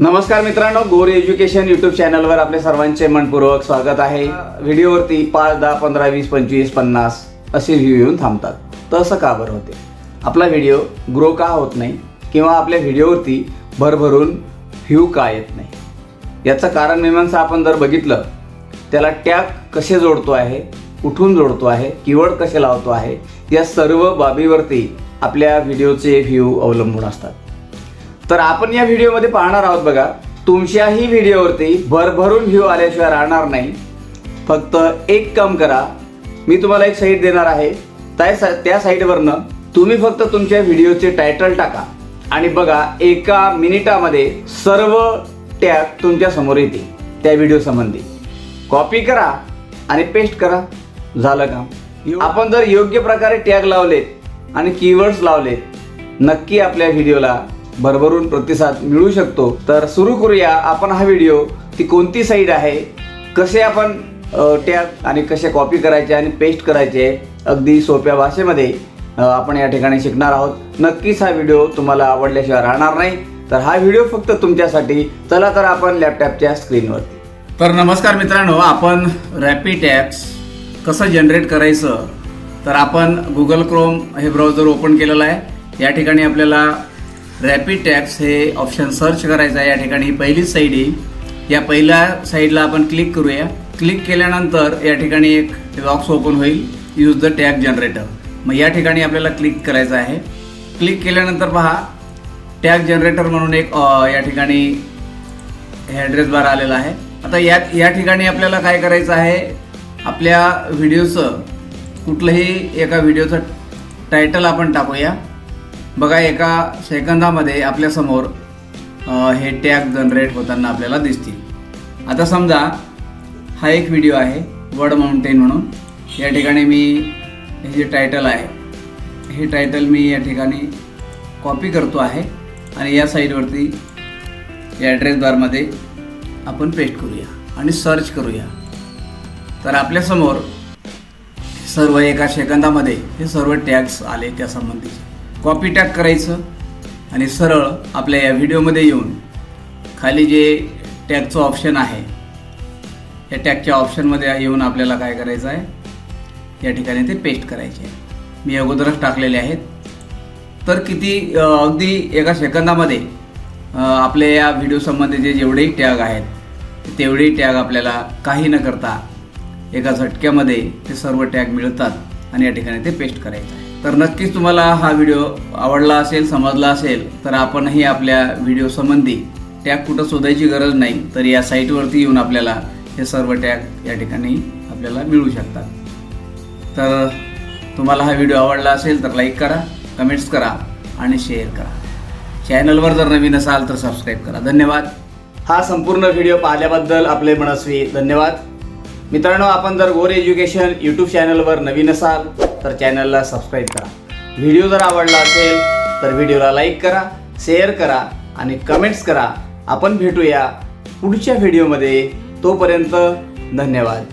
नमस्कार मित्रांनो गोर एज्युकेशन युट्यूब चॅनलवर आपले सर्वांचे मनपूर्वक स्वागत आहे. व्हिडिओवरती पाच दहा पंधरा वीस पंचवीस पन्नास असे व्ह्यू येऊन थांबतात. तसं का बरं होते? आपला व्हिडिओ ग्रो का होत नाही किंवा आपल्या व्हिडिओवरती भरभरून व्ह्यू का येत नाही? याचं कारण मीमांसा आपण जर बघितलं त्याला टॅग कसे जोडतो आहे कुठून जोडतो आहे किवड कसे लावतो आहे या सर्व बाबीवरती आपल्या व्हिडिओचे व्ह्यू अवलंबून असतात. तर आपण या व्हिडिओमध्ये पाहणार आहोत बघा तुमच्याही व्हिडिओवरती भरभरून व्ह्यू आल्याशिवाय राहणार नाही. फक्त एक काम करा मी तुम्हाला एक साईट देणार आहे. त्या सा- त्या साईटवरनं तुम्ही फक्त तुमच्या व्हिडिओचे टायटल टाका. आणि बघा एका मिनिटामध्ये सर्व टॅग तुमच्यासमोर येतील त्या व्हिडिओ संबंधी. कॉपी करा आणि पेस्ट करा. झालं काम. आपण जर योग्य प्रकारे टॅग लावलेत आणि कीवर्ड्स लावलेत नक्की आपल्या व्हिडिओला भरभरून प्रतिसाद मिळू शकतो. तर सुरू करूया आपण हा व्हिडिओ ती कोणती साईड आहे? कसे आपण टॅग आणि कसे कॉपी करायचे आणि पेस्ट करायचे? अगदी सोप्या भाषेमध्ये आपण या ठिकाणी शिकणार आहोत. नक्कीच हा व्हिडिओ तुम्हाला आवडल्याशिवाय राहणार नाही. तर हा व्हिडिओ फक्त तुमच्यासाठी. चला तर आपण लॅपटॉपच्या स्क्रीनवरती तर नमस्कार मित्रांनो आपण रॅपिड टॅप्स कसं जनरेट करायचं? तर आपण गुगल क्रोम हे ब्राउझर ओपन केलेलं आहे. या ठिकाणी आपल्याला रॅपिड टॅक्स हे ऑप्शन सर्च करायचं आहे. या ठिकाणी ही पहिलीच साईड येईल या पहिल्या साईडला आपण क्लिक करूया. क्लिक केल्यानंतर या ठिकाणी एक बॉक्स ओपन होईल. यूज द टॅग जनरेटर मग या ठिकाणी आपल्याला क्लिक करायचं आहे. क्लिक केल्यानंतर पहा टॅग जनरेटर म्हणून एक या ठिकाणी ॲड्रेस बार आलेला आहे. आता या या ठिकाणी आपल्याला काय करायचं आहे? आपल्या व्हिडिओचं कुठलंही एका व्हिडिओचं टायटल आपण टाकूया. बघा एका सेकंदामध्ये आपल्यासमोर हे टॅग जनरेट होताना आपल्याला दिसतील. आता समजा हा एक व्हिडिओ आहे वड माउंटेन म्हणून. या ठिकाणी मी हे जे टायटल आहे हे टायटल मी या ठिकाणी कॉपी करतो आहे आणि या साईडवरती या ॲड्रेस आपण पेस्ट करूया आणि सर्च करूया. तर आपल्यासमोर सर्व एका सेकंदामध्ये हे सर्व टॅग्स आले त्यासंबंधीचे कॉपी टॅग करायचं आणि सरळ आपल्या या व्हिडिओमध्ये येऊन खाली जे टॅगचं ऑप्शन आहे या टॅगच्या ऑप्शनमध्ये येऊन आपल्याला काय करायचं आहे? या ठिकाणी ते पेस्ट करायचे मी अगोदरच टाकलेले आहेत. तर किती अगदी एका सेकंदामध्ये आपल्या या व्हिडिओसंबंधीचे जेवढेही टॅग आहेत तेवढेही टॅग आपल्याला काही न करता एका झटक्यामध्ये ते सर्व टॅग मिळतात आणि या ठिकाणी ते पेस्ट करायचं आहे. तर नक्कीच तुम्हाला हा व्हिडिओ आवडला असेल समजला असेल तर आपणही आपल्या व्हिडिओसंबंधी टॅग कुठं शोधायची गरज नाही तर या साईटवरती येऊन आपल्याला हे सर्व टॅग या ठिकाणी आपल्याला मिळू शकतात. तर तुम्हाला हा व्हिडिओ आवडला असेल तर लाईक करा कमेंट्स करा आणि शेअर करा. चॅनलवर जर नवीन असाल तर सबस्क्राईब करा. धन्यवाद. हा संपूर्ण व्हिडिओ पाहिल्याबद्दल आपले मनस्वी धन्यवाद. मित्रांनो आपण जर गोर एज्युकेशन यूट्यूब चॅनलवर नवीन असाल तर चॅनलला सबस्क्राईब करा. व्हिडिओ जर आवडला असेल तर व्हिडिओला लाईक करा शेअर करा आणि कमेंट्स करा. आपण भेटूया पुढच्या व्हिडिओमध्ये तोपर्यंत धन्यवाद.